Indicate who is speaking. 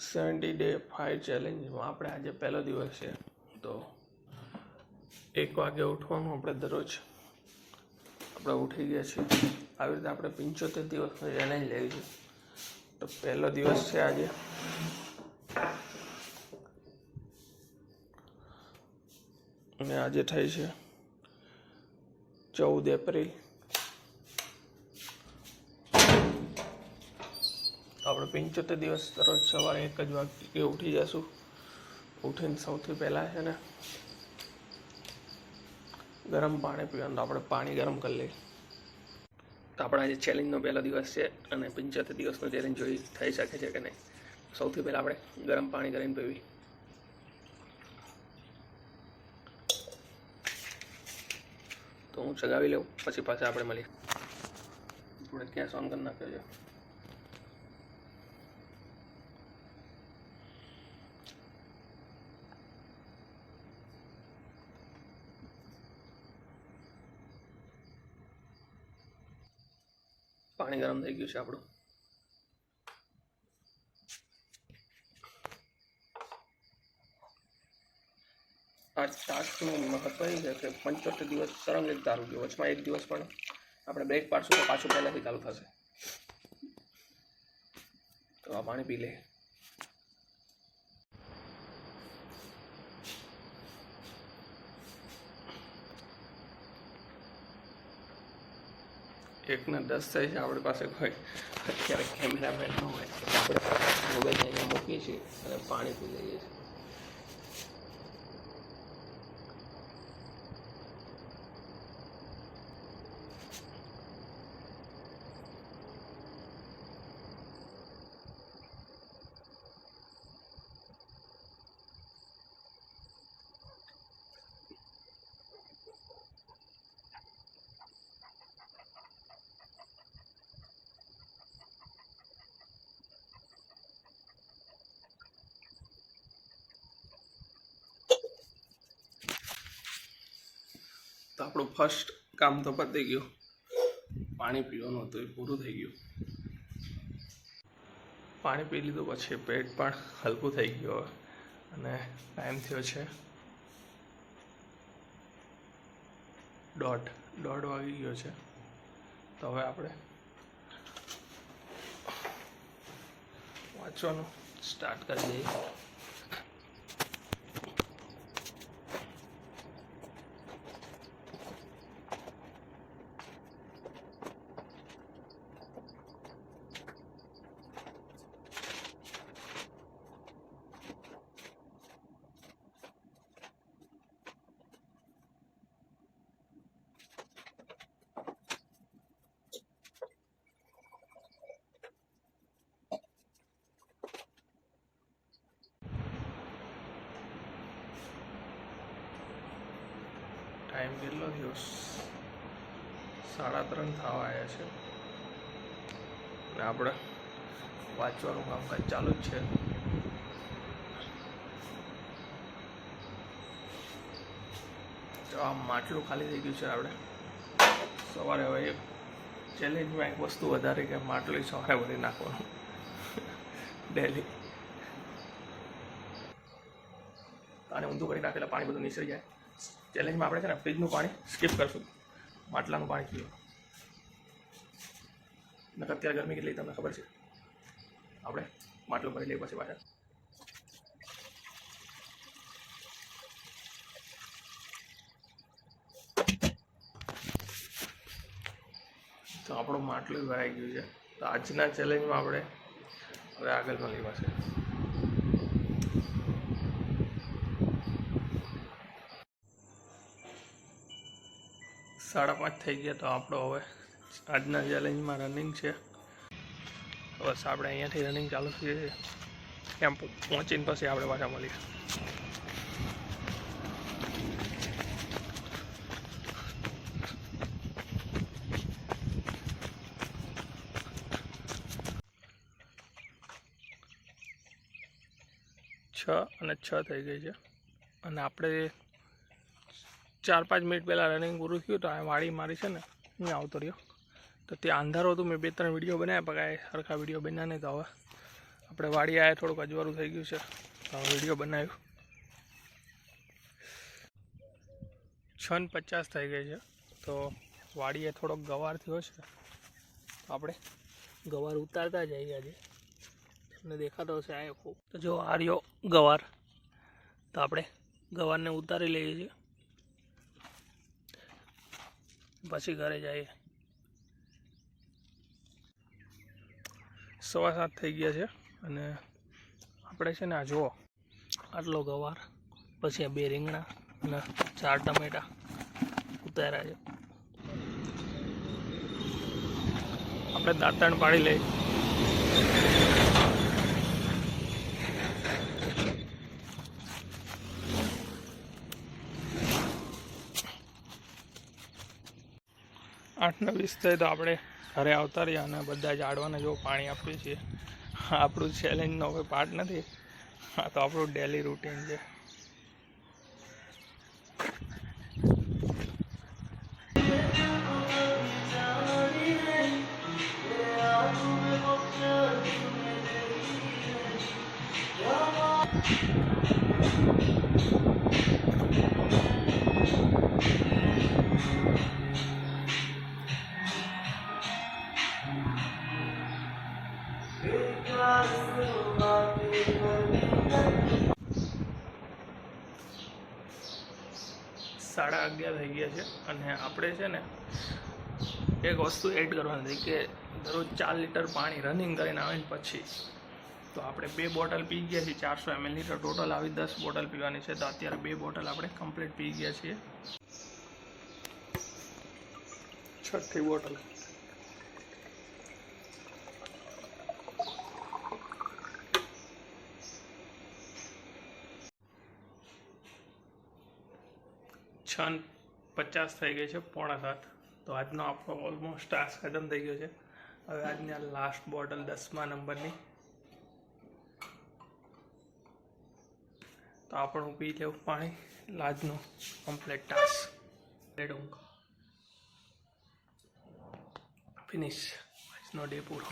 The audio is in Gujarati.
Speaker 1: સેવન્ટી ડે ફાઇવ ચેલેન્જમાં આપણે આજે પહેલો દિવસ છે. તો એક વાગે ઉઠવાનું આપણે દરરોજ. આપણે ઉઠી ગયા છીએ. આવી રીતે આપણે પંચોતેર દિવસનો ચેલેન્જ લેવી છે. તો પહેલો દિવસ છે આજે. અને આજે થાય છે ચૌદ એપ્રિલ તો આપણે પંચોતેર દિવસ દરરોજ સવારે એક જ વાગે ઉઠી જશું ઉઠીને સૌથી પહેલાં છે ને ગરમ પાણી પીવાનું તો આપણે પાણી ગરમ કરી લઈએ. તો આપણા આજે ચેલેન્જનો પહેલો દિવસ છે અને પંચોતેર દિવસનો ચેલેન્જ જોઈ થઈ શકે છે કે નહીં? સૌથી પહેલાં આપણે ગરમ પાણી કરીને પીવી. તો હું ચગાવી લઉં, પછી પાછા આપણે મળીએ. આપણે ગેસ ઓન કરી નાખ્યો છે પાણી ગરમ થઈ ગયું છે આપણું. આ ટાસ્કનું મહત્વ એ છે કે પંચોતેર દિવસ સળંગ એક ચાલુ ગયો વચમાં એક દિવસ પણ આપણે બ્રેક પાડશું તો પાછું પહેલાંથી ચાલુ થશે. તો આ પાણી પી લે. એકને દસ થાય છે આપણી પાસે કોઈ. અત્યારે કેમેરામેન ન હોય. આપણે મોબાઈલ અહીંયા મૂકીએ છીએ અને પાણી પી લઈએ છીએ. તો આપણું ફર્સ્ટ કામ તો પતી ગયું. પાણી પીવાનું હતું, એ પૂરું થઈ ગયું. પાણી પી લીધું, પછી પેટ પણ હલકું થઈ ગયું હવે. અને ટાઈમ થયો છે દોઢ. દોઢ વાગી ગયો છે. તો હવે આપણે વાંચવાનું સ્ટાર્ટ કરી દઈએ. ટાઈમ કેટલો થયો સાડા ત્રણ થવા આવ્યા છે. અને આપણે વાંચવાનું કામકાજ ચાલુ જ છે. તો આ માટલું ખાલી થઈ ગયું છે આપણે. સવારે હવે એક ચેલેન્જમાં એક વસ્તુ વધારે કે માટલું સવારે ભરી નાખવાનું. ડેલી અને ઊંધું કરી નાખેલા પાણી બધું નીસરી જાય. ચેલેન્જમાં આપણે છે ને ફ્રીજનું પાણી સ્કીપ કરશું. માટલાનું પાણી પીવું નકર અત્યારે ગરમી કેટલી તમને ખબર છે? આપણે માટલું ભરી લઈએ પછી પાછા. તો આપણું માટલું ભરાઈ ગયું છે. તો આજના ચેલેન્જમાં આપણે હવે આગળ મળી પાસે સાડા પાંચ થઈ ગયા તો આપણો હવે આજના ચેલેન્જમાં રનિંગ છે, બસ આપણે અહીંયાથી રનિંગ ચાલુ થઈએ છીએ. કેમ પહોંચીને પછી આપણે પાછા મળીએ છ અને છ થઈ ગઈ છે. અને આપણે ચાર પાંચ મિનિટ પહેલાં રનિંગ પૂરું થયું તો આ વાડી મારી છે ને, હું આવતો રહ્યો. તો ત્યાં અંધારો હતું, મેં બે ત્રણ વીડિયો બનાવ્યા, પણ સરખા વીડિયો બન્યા નહીં. તો હવે આપણે વાડી આવ્યા થોડુંક અજવાળું થઈ ગયું છે. તો વીડિયો બનાવ્યું. છ ને પચાસ થઈ ગઈ છે. તો વાડીએ થોડોક ગવાર થયો છે. આપણે ગવાર ઉતારતા જઈએ આજે. તમને દેખાતો હશે, આ ખૂબ. તો જો આ રહ્યો ગવાર. તો આપણે ગવારને ઉતારી લઈએ છીએ. પછી ઘરે જઈએ. સવા સાત થઈ ગયા છે અને આપણે છે ને આ જુઓ, આટલો ગવાર, પછી આ બે રીંગણા અને ચાર ટમેટા ઉતાર્યા છે. આપણે દાંતણ પાડી લઈએ. આઠ ને વીસ થઈ તો આપણે ઘરે આવતા રહ્યા અને બધા ઝાડવાને જો પાણી આપીએ છીએ આપણું ચેલેન્જનો કોઈ પાર્ટ નથી. આ તો આપણું ડેલી રૂટીન છે. સાડા અગિયાર થઈ ગયા છે અને આપણે છે ને એક વસ્તુ એડ કરવાની હતી કે દરરોજ ચાર લીટર પાણી રનિંગ કરીને આવે ને પછી તો આપણે બે બોટલ પી ગયા છીએ, ચારસો એમએલ લીટર ટોટલ આવી દસ બોટલ પીવાની છે. તો અત્યારે બે બોટલ આપણે કમ્પ્લીટ પી ગયા છીએ. છઠ્ઠી બોટલ છ પચાસ થઈ ગઈ છે, પોણા સાત. તો આજનો આપણો ઓલમોસ્ટ ટાસ્ક ખતમ થઈ ગયો છે. હવે આજની આ લાસ્ટ બોટલ દસમા નંબરની. તો આપણું પી લેવું પાણી. લાજનો કમ્પ્લીટ ટાસ્ક રેડ ફિનિશ આજનો ડે પૂરો.